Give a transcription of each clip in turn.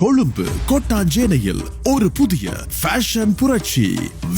கொழும்பு கொட்டாஞ்சேனையில் ஒரு புதிய ஃபேஷன் புரட்சி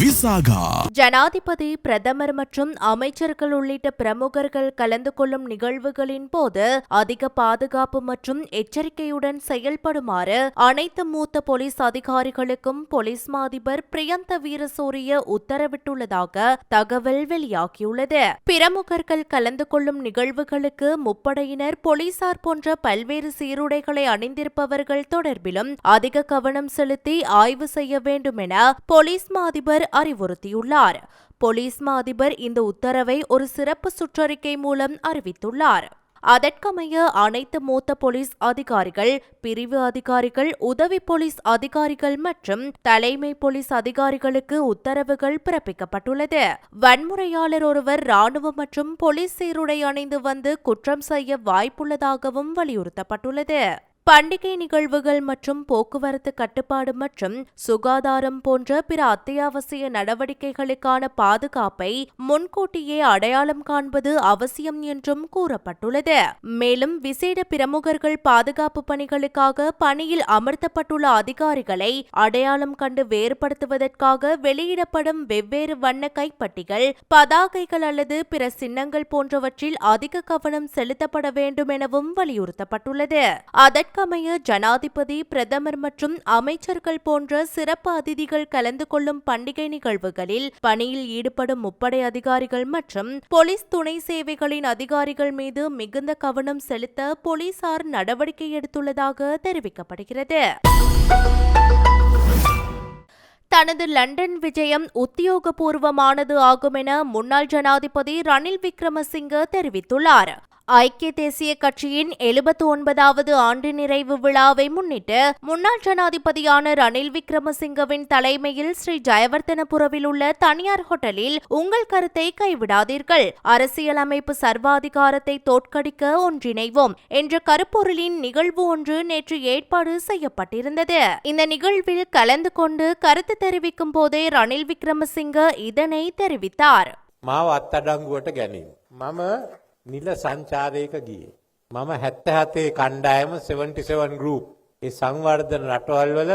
விசாகா. ஜனாதிபதி பிரதமர் மற்றும் அமைச்சர்கள் உள்ளிட்ட பிரமுகர்கள் கலந்து கொள்ளும் நிகழ்வுகளின் போது அதிக பாதுகாப்பு மற்றும் எச்சரிக்கையுடன் செயல்படுமாறு அனைத்து மூத்த போலீஸ் அதிகாரிகளுக்கும் போலீஸ் மாதிபர் பிரியந்த வீரசூரிய உத்தரவிட்டுள்ளதாக தகவல் வெளியாகியுள்ளது. பிரமுகர்கள் கலந்து கொள்ளும் நிகழ்வுகளுக்கு முப்படையினர் போலீசார் போன்ற பல்வேறு சீருடைகளை அணிந்திருப்பவர்கள் தொடர்பிலும் அதிக கவனம் செலுத்தி ஆய்வு செய்ய வேண்டும் என போலீஸ் மா அதிபர் அறிவுறுத்தியுள்ளார். போலீஸ் மா அதிபர் இந்த உத்தரவை ஒரு சிறப்பு சுற்றறிக்கை மூலம் அறிவித்துள்ளார். அதற்கமைய அனைத்து மூத்த போலீஸ் அதிகாரிகள் பிரிவு அதிகாரிகள் உதவி போலீஸ் அதிகாரிகள் மற்றும் தலைமை போலீஸ் அதிகாரிகளுக்கு உத்தரவுகள் பிறப்பிக்கப்பட்டுள்ளது. வன்முறையாளர் ஒருவர் ராணுவ மற்றும் போலீஸ் சீருடை அணிந்து வந்து குற்றம் செய்ய வாய்ப்புள்ளதாகவும் வலியுறுத்தப்பட்டுள்ளது. பண்டிகை நிகழ்வுகள் மற்றும் போக்குவரத்து கட்டுப்பாடு மற்றும் சுகாதாரம் போன்ற பிற அத்தியாவசிய நடவடிக்கைகளுக்கான பாதுகாப்பை முன்கூட்டியே அடையாளம் காண்பது அவசியம் என்றும் கூறப்பட்டுள்ளது. மேலும் விசேட பிரமுகர்கள் பாதுகாப்பு பணிகளுக்காக பணியில் அமர்த்தப்பட்டுள்ள அதிகாரிகளை அடையாளம் கண்டு வேறுபடுத்துவதற்காக வெளியிடப்படும் வெவ்வேறு வண்ண கைப்பட்டிகள் பதாகைகள் அல்லது பிற சின்னங்கள் போன்றவற்றில் அதிக கவனம் செலுத்தப்பட வேண்டும் எனவும் வலியுறுத்தப்பட்டுள்ளது. அதற்கு அதற்கமைய ஜனாதிபதி பிரதமர் மற்றும் அமைச்சர்கள் போன்ற சிறப்பு அதிதிகள் கலந்து கொள்ளும் பண்டிகை நிகழ்வுகளில் பணியில் ஈடுபடும் முப்படை அதிகாரிகள் மற்றும் போலீஸ் துணை சேவைகளின் அதிகாரிகள் மீது மிகுந்த கவனம் செலுத்த போலீசார் நடவடிக்கை எடுத்துள்ளதாக தெரிவிக்கப்படுகிறது. தனது லண்டன் விஜயம் உத்தியோகபூர்வமானது ஆகும் என முன்னாள் ஜனாதிபதி ரணில் விக்ரமசிங்க தெரிவித்துள்ளார். ஐக்கிய தேசிய கட்சியின் எழுபத்தி ஒன்பதாவது ஆண்டு நிறைவு விழாவை முன்னிட்டு முன்னாள் ஜனாதிபதியான ரணில் விக்ரமசிங்கவின் தலைமையில் ஸ்ரீ ஜெயவர்தனபுரவில் உள்ள தனியார் ஹோட்டலில் உங்கள் கருத்தை கைவிடாதீர்கள். அரசியலமைப்பு சர்வாதிகாரத்தை தோற்கடிக்க ஒன்றிணைவோம் என்ற கருப்பொருளின் நிகழ்வு ஒன்று நேற்று ஏற்பாடு செய்யப்பட்டிருந்தது. இந்த நிகழ்வில் கலந்து கொண்டு கருத்து தெரிவிக்கும் போதே ரணில் விக்ரமசிங்க இதனை தெரிவித்தார். மாவு அத்தடாங்குවට கனி மம නිල සංචාරයක ගියේ. මම හැත්ත හතේ කණ්ඩායම 77 ගරුප් ඒ සංවර්ධන රටවල් වල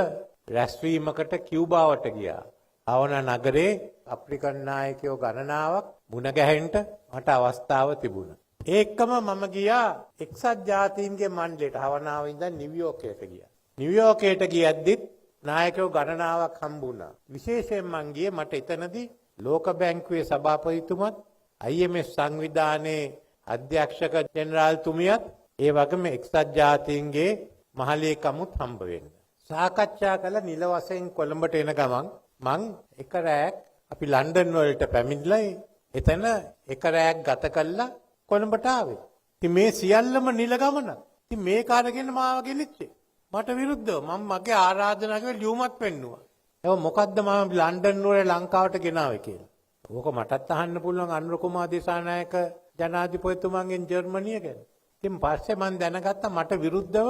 රැස්වීමකට කිව්බාවට ගියා. අවන නගරේ අප්‍රිකන් නායකයෝ ගණනාවක් මුණගැහෙන්ට මට අවස්ථාව තිබුණ. ඒක්කම මම ගියා එක්සත් ජාතීන්ගේ මණ්ඩලයට හවනාව ඉඳන් නිවියෝකයට ගියා. නිවියෝකයට ගියද්දිත් නායකයෝ ගණනාවක් හම්බුණා. විශේෂයෙන් මං ගියේ මට එතනදී ලෝක බැංකුවේ සභාපතිතුමත් IMF සංවිධානයේ අධ්‍යක්ෂක ජෙනරාල්තුමියත් ඒ වගේම එක්සත් ජාතීන්ගේ මහලේකමුත් හම්බ වෙන්න. සාකච්ඡා කළ නිල වශයෙන් කොළඹට එන ගමන් මං එක රැයක් අපි ලන්ඩන් වලට පැමිණිලා එතන එක රැයක් ගත කළා කොළඹට ආවේ. ඉතින් මේ සියල්ලම නිල ගමන. ඉතින් මේ කාර්යගෙන මාව ගෙනිච්චේ. මට විරුද්ධව මම මගේ ආරාධනාවක ලියුමක් පෙන්නුවා. ඒක මොකද්ද මම ලන්ඩන් වල ලංකාවට ගෙනාවේ කියලා. ඕක මටත් අහන්න පුළුවන් අනුර කුමාර දිසානායක ජනාධිපතිතුමන්ගෙන් ජර්මනිය ගැන. ඉතින් පස්සේ මම දැනගත්තා මට විරුද්ධව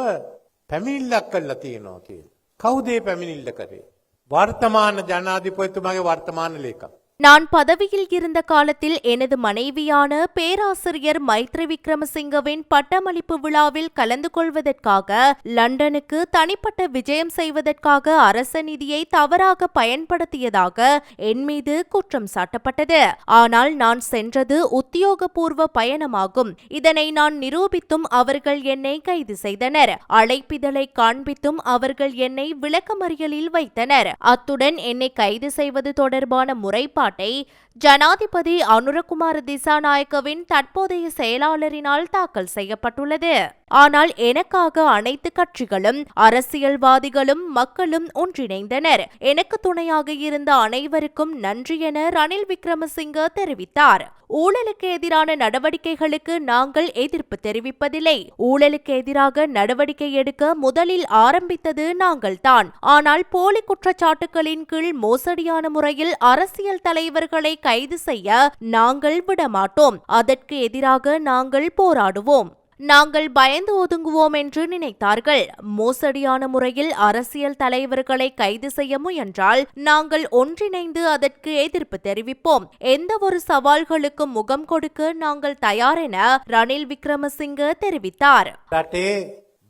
පැමිණිල්ලක් කළා තියෙනවා කියලා. කවුද ඒ පැමිණිල්ල කරේ? වර්තමාන ජනාධිපතිතුමාගේ වර්තමාන ලේකම්. நான் பதவியில் இருந்த காலத்தில் எனது மனைவியான பேராசிரியர் மைத்ரி விக்ரமசிங்கவின் பட்டமளிப்பு விழாவில் கலந்து கொள்வதற்காக லண்டனுக்கு தனிப்பட்ட விஜயம் செய்வதற்காக அரச நிதியை தவறாக பயன்படுத்தியதாக என் மீது குற்றம் சாட்டப்பட்டது. ஆனால் நான் சென்றது உத்தியோகபூர்வ பயணமாகும். இதனை நான் நிரூபித்தும் அவர்கள் என்னை கைது செய்தனர். அழைப்பிதழை காண்பித்தும் அவர்கள் என்னை விளக்கமறியலில் வைத்தனர். அத்துடன் என்னை கைது செய்வது தொடர்பான முறைப்பாட்டை ஜனாதிபதி அனுரகுமார திசாநாயக்கவின் தற்போதைய செயலாளரினால் தாக்கல் செய்யப்பட்டுள்ளது. ஆனால் எனக்காக அனைத்து கட்சிகளும் அரசியல்வாதிகளும் மக்களும் ஒன்றிணைந்தனர். எனக்கு துணையாக இருந்த அனைவருக்கும் நன்றி என ரணில் விக்ரமசிங்க தெரிவித்தார். ஊழலுக்கு எதிரான நடவடிக்கைகளுக்கு நாங்கள் எதிர்ப்பு தெரிவிப்பதில்லை. ஊழலுக்கு எதிராக நடவடிக்கை எடுக்க முதலில் ஆரம்பித்தது நாங்கள்தான் ஆனால் போலி குற்றச்சாட்டுகளின் கீழ் மோசடியான முறையில் அரசியல் தலைவர்களை கைது செய்ய நாங்கள் விடமாட்டோம் அதற்கு எதிராக நாங்கள் போராடுவோம் நாங்கள் பயந்து ஒதுங்குவோம் என்று நினைத்தார்கள் மோசடியான முறையில் அரசியல் தலைவர்களை கைது செய்ய முயன்றால் நாங்கள் ஒன்றிணைந்து அதற்கு எதிர்ப்பு தெரிவிப்போம் எந்த ஒரு சவால்களுக்கும் முகம் கொடுக்க நாங்கள் தயார் என ரணில் விக்ரமசிங்க தெரிவித்தார் රටේ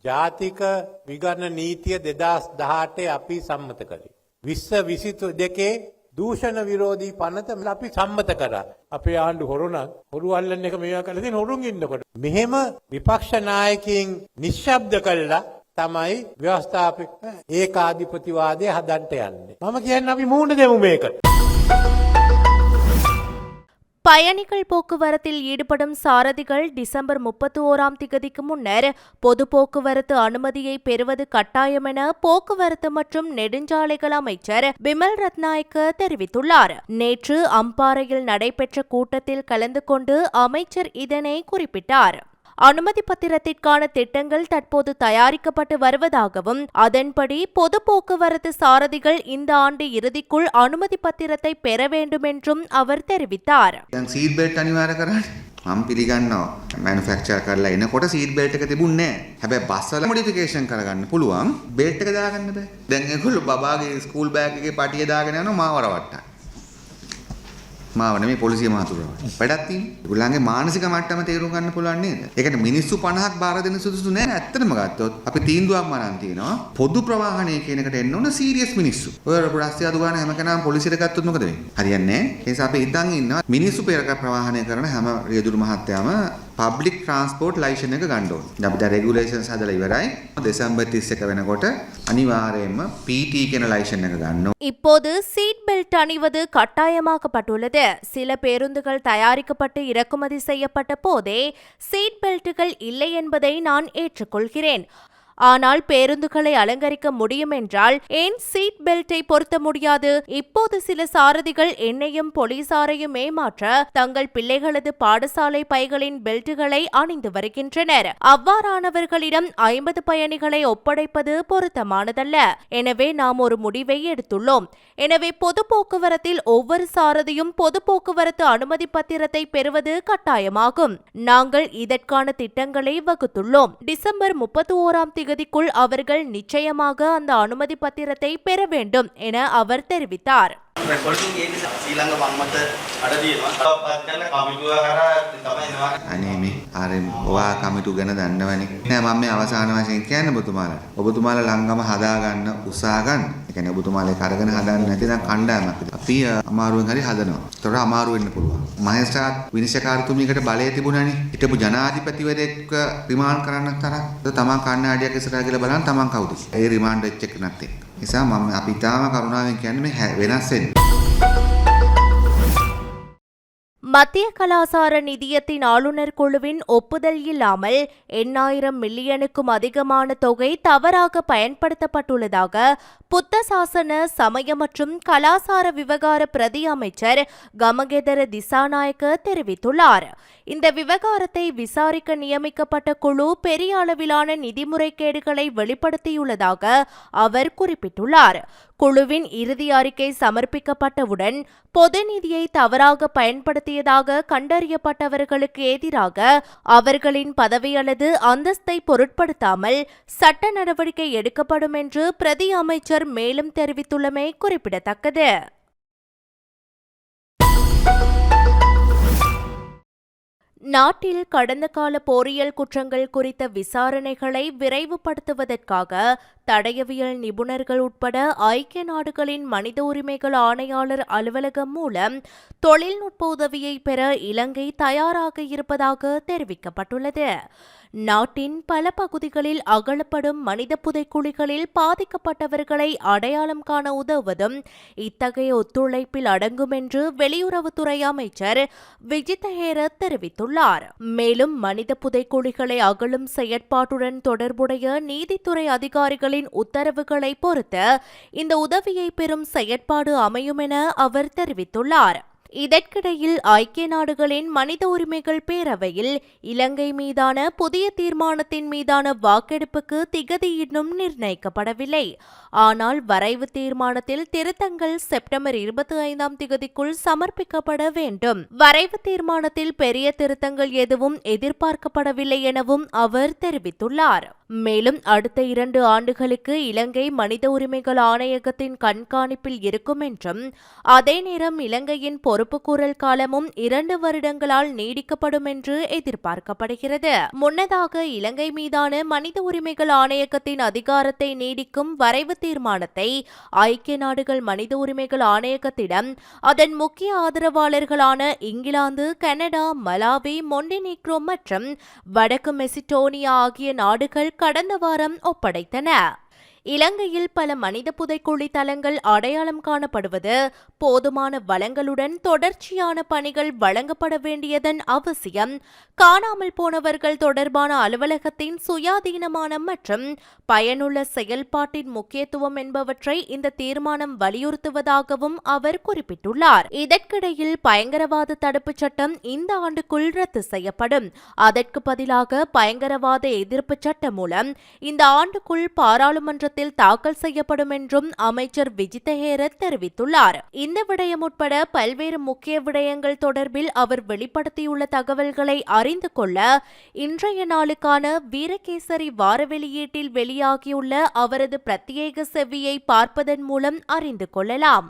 ජාතික විගන්න නීතිය දෙදස් දහටේ අපි සම්මත කළේ. විශ්ව විසිතු දෙකේ දූෂණ විරෝධී පනත අපි සම්මත කර අපේ ආණ්ඩු හොරුණක් හොරු අල්ලන්න එක මේවා කලති හොරුන් ඉන්නකොට. මෙහෙම විපක්ෂනායකින් නිශ්ශබ්ද කල්ලා තමයි ව්‍යවස්ථාපක ඒකාධිපතිවාදය හදන්ට යන්නේ. මම කියන්න අපි මූුණ දෙමු මේකට. பயணிகள் போக்குவரத்தில் ஈடுபடும் சாரதிகள் டிசம்பர் முப்பத்தி ஓராம் திகதிக்கு முன்னர் பொது போக்குவரத்து அனுமதியை பெறுவது கட்டாயம் என போக்குவரத்து மற்றும் நெடுஞ்சாலைகள் அமைச்சர் பிமல் ரத்நாயக்க தெரிவித்துள்ளார். நேற்று அம்பாறையில் நடைபெற்ற கூட்டத்தில் கலந்து கொண்டு அமைச்சர் இதனை குறிப்பிட்டார். அனுமதி பத்திரத்திற்கான திட்டங்கள் தற்போது தயாரிக்கப்பட்டு வருவதாகவும் அதன்படி பொது போக்குவரத்து சாரதிகள் இந்த ஆண்டு இறுதிக்குள் அனுமதி பத்திரத்தை பெற வேண்டும் என்றும் அவர் தெரிவித்தார் දැන් සීට් බෙල්ට් අනිවාර්ය කරන්න මම පිළිගන්නවා මැනුෆැක්චර් කරලා එනකොට සීට් බෙල්ට් එක තිබුණේ නැහැ. හැබැයි බස් වල මොඩිෆිකේෂන් කරගන්න පුළුවන්. බෙල්ට් එක දාගන්න බෑ. දැන් ඒගොල්ලෝ බබාගේ ස්කූල් බෑග් එකේ පටිය දාගෙන යනවා මාව රවට්ටන්න. මාව නෙමෙයි පොලිසිය මහතුරුව. වැඩක් තියෙන්නේ. ඒගොල්ලන්ගේ මානසික මට්ටම තේරුම් ගන්න පුළුවන් නේද? ඒ කියන්නේ මිනිස්සු 50ක් බාර දෙන්න සුදුසු නෑ ඇත්තටම ගත්තොත්. අපි තීන්දුවක් මරන් තියෙනවා. පොදු ප්‍රවාහනය කියන එකට එන්න ඕන සීරියස් මිනිස්සු. ඔය රස්තිය අඩු ගන්න හැම කෙනාම පොලිසියට ගත්තොත් මොකද වෙන්නේ? හරියන්නේ නෑ. ඒ නිසා අපි හිතන් ඉන්නවා මිනිස්සු පෙරක ප්‍රවාහනය කරන හැම රියදුරු මහත්තයාම පබ්ලික් ට්‍රාන්ස්පෝර්ට් ලයිසන් එක ගන්න ඕනේ. දැන් අපි දැන් රෙගියුලේෂන්ස් හදලා ඉවරයි. දෙසැම්බර් 31 වෙනකොට අනිවාර්යයෙන්ම PT කියන ලයිසන් එක ගන්න இப்போது சீட் பெல்ட் அணிவது கட்டாயமாக்கப்பட்டுள்ளது சில பேருந்துகள் தயாரிக்கப்பட்டு இறக்குமதி செய்யப்பட்ட போதே சீட் பெல்ட்டுகள் இல்லை என்பதை நான் ஏற்றுக்கொள்கிறேன் ஆனால் பேருந்துகளை அலங்கரிக்க முடியும் என்றால் ஏன் சீட் பெல்ட்டை பொருத்த முடியாது? இப்போது சில சாரதிகள் என்னையும் போலீசாரையும் ஏமாற்ற தங்கள் பிள்ளைகளது பாடசாலை பைகளின் பெல்ட்டுகளை அணிந்து வருகின்றனர். அவ்வாறானவர்களிடம் ஐம்பது பயணிகளை ஒப்படைப்பது பொருத்தமானதல்ல. எனவே நாம் ஒரு முடிவை எடுத்துள்ளோம். எனவே பொது போக்குவரத்தில் ஒவ்வொரு சாரதியும் பொது போக்குவரத்து அனுமதி பத்திரத்தை பெறுவது கட்டாயமாகும். நாங்கள் இதற்கான திட்டங்களை வகுத்துள்ளோம். டிசம்பர் முப்பத்தி ஓராம் தேதி தேதிக்குள் அவர்கள் நிச்சயமாக அந்த அனுமதி பத்திரத்தை பெற வேண்டும் என அவர் தெரிவித்தார். රෙකොඩින් කියන්නේ ශ්‍රී ලංකා මම්මත අඩදියනවා. පත් කරලා කමිටුව කරා තමයි එනවා. අනේ මේ අර ඔයා කමිටු ගැන දන්නවනේ. නෑ මම මේ අවසාන වශයෙන් කියන්න ඔබතුමාලට. ඔබතුමාලා ලංගම හදාගන්න උත්සාහ ගන්න. ඒ කියන්නේ ඔබතුමාලා ඒක අරගෙන හදන්න නැතිනම් කණ්ඩායමක්. අපි අ, අමාරුවෙන් හරි හදනවා. ඒතකොට අමාරු වෙන්න පුළුවන්. මහේස්ත්‍රාත් විනිශ්චයකාරතුමියකට බලය තිබුණානේ. හිටපු ජනාධිපතිවරයෙක්ව රිමාන්ඩ් කරන්න තරම්. තමන් කණ්ණාඩියක් ඉස්සරහ ගිහලා බලන්න තමන් කවුද? ඒ රිමාන්ඩ් වෙච්ච එකනත් එක්ක. නිසා මම අපි තාම කරුණාවෙන් කියන්නේ මේ හැ- වෙනස් වෙන්න. மத்திய கலாசார நிதியத்தின் ஆளுநர் குழுவின் ஒப்புதல் இல்லாமல் எண்ணாயிரம் மில்லியனுக்கும் அதிகமான தொகை தவறாக பயன்படுத்தப்பட்டுள்ளதாக புத்த சாசன சமய மற்றும் கலாசார விவகார பிரதி அமைச்சர் கமகேதர திசாநாயக்க தெரிவித்துள்ளார். இந்த விவகாரத்தை விசாரிக்க நியமிக்கப்பட்ட குழு பெரிய அளவிலான நிதி முறைகேடுகளை வெளிப்படுத்தியுள்ளதாக அவர் குறிப்பிட்டுள்ளார். குழுவின் இறுதி அறிக்கை சமர்ப்பிக்கப்பட்டவுடன் பொது நிதியை தவறாக பயன்படுத்திய பயன்படுத்தியதாக கண்டறியப்பட்டவர்களுக்கு எதிராக அவர்களின் பதவி அல்லது அந்தஸ்தை பொருட்படுத்தாமல் சட்ட நடவடிக்கை எடுக்கப்படும் என்று பிரதி அமைச்சர் மேலும் தெரிவித்துள்ளமை குறிப்பிடத்தக்கது. நாட்டில் கடந்த கால போரியல் குற்றங்கள் குறித்த விசாரணைகளை விரைவுபடுத்துவதற்காக தடயவியல் நிபுணர்கள் உட்பட ஐக்கிய நாடுகளின் மனித உரிமைகள் ஆணையாளர் அலுவலகம் மூலம் தொழில்நுட்ப உதவியை பெற இலங்கை தயாராக இருப்பதாக தெரிவிக்கப்பட்டுள்ளது. நாட்டின் பல பகுதிகளில் அகழப்படும் மனித புதைக்குழிகளில் பாதிக்கப்பட்டவர்களை அடையாளம் காண உதவுவதும் இத்தகைய ஒத்துழைப்பில் அடங்கும் என்று வெளியுறவுத்துறை அமைச்சர் விஜித் ஹேர தெரிவித்துள்ளார். மேலும் மனித புதைக்குழிகளை அகழும் செயற்பாட்டுடன் தொடர்புடைய நீதித்துறை அதிகாரிகளின் உத்தரவுகளை பொறுத்து இந்த உதவியை பெறும் செயற்பாடு அமையும் என அவர் தெரிவித்துள்ளார். இதற்கிடையில் ஐக்கிய நாடுகளின் மனித உரிமைகள் பேரவையில் இலங்கை மீதான புதிய தீர்மானத்தின் மீதான வாக்கெடுப்புக்கு திகதி இன்னும் நிர்ணயிக்கப்படவில்லை. ஆனால் வரைவு தீர்மானத்தில் திருத்தங்கள் செப்டம்பர் இருபத்தி ஐந்தாம் திகதிக்குள் சமர்ப்பிக்கப்பட வேண்டும். வரைவு தீர்மானத்தில் பெரிய திருத்தங்கள் எதுவும் எதிர்பார்க்கப்படவில்லை எனவும் அவர் தெரிவித்துள்ளார். மேலும் அடுத்த இரண்டு ஆண்டுகளுக்கு இலங்கை மனித உரிமைகள் ஆணையகத்தின் கண்காணிப்பில் இருக்கும் என்றும் அதே நேரம் இலங்கையின் பொறுப்பு பொறுப்புக்கூறல் காலமும் இரண்டு வருடங்களால் நீடிக்கப்படும் என்று எதிர்பார்க்கப்படுகிறது. முன்னதாக இலங்கை மீதான மனித உரிமைகள் ஆணையகத்தின் அதிகாரத்தை நீடிக்கும் வரைவு தீர்மானத்தை ஐக்கிய நாடுகள் மனித உரிமைகள் ஆணையகத்திடம் அதன் முக்கிய ஆதரவாளர்களான இங்கிலாந்து கனடா மலாவி மொண்டினீக்ரோ மற்றும் வடக்கு மெசிடோனியா ஆகிய நாடுகள் கடந்த வாரம் ஒப்படைத்தன. இலங்கையில் பல மனித புதைக்குழி தளங்கள் அடையாளம் காணப்படுவது போதுமான வளங்களுடன் தொடர்ச்சியான பணிகள் வழங்கப்பட வேண்டியதன் அவசியம். காணாமல் போனவர்கள் தொடர்பான அலுவலகத்தின் சுயாதீனமான மற்றும் பயனுள்ள செயல்பாட்டின் முக்கியத்துவம் என்பவற்றை இந்த தீர்மானம் வலியுறுத்துவதாகவும் அவர் குறிப்பிட்டுள்ளார். இதற்கிடையில் பயங்கரவாத தடுப்புச் சட்டம் இந்த ஆண்டுக்குள் ரத்து செய்யப்படும். அதற்கு பதிலாக பயங்கரவாத எதிர்ப்பு சட்டம் மூலம் இந்த ஆண்டுக்குள் பாராளுமன்ற பாராளுமன்றத்தில் தாக்கல் செய்யப்படும் என்றும் அமைச்சர் விஜித ஹேரத் தெரிவித்துள்ளார். இந்த விடயம் உட்பட பல்வேறு முக்கிய விடயங்கள் தொடர்பில் அவர் வெளிப்படுத்தியுள்ள தகவல்களை அறிந்து கொள்ள இன்றைய நாளுக்கான வீரகேசரி வார வெளியீட்டில் வெளியாகியுள்ள அவரது பிரத்யேக செவ்வியை பார்ப்பதன் மூலம் அறிந்து கொள்ளலாம்.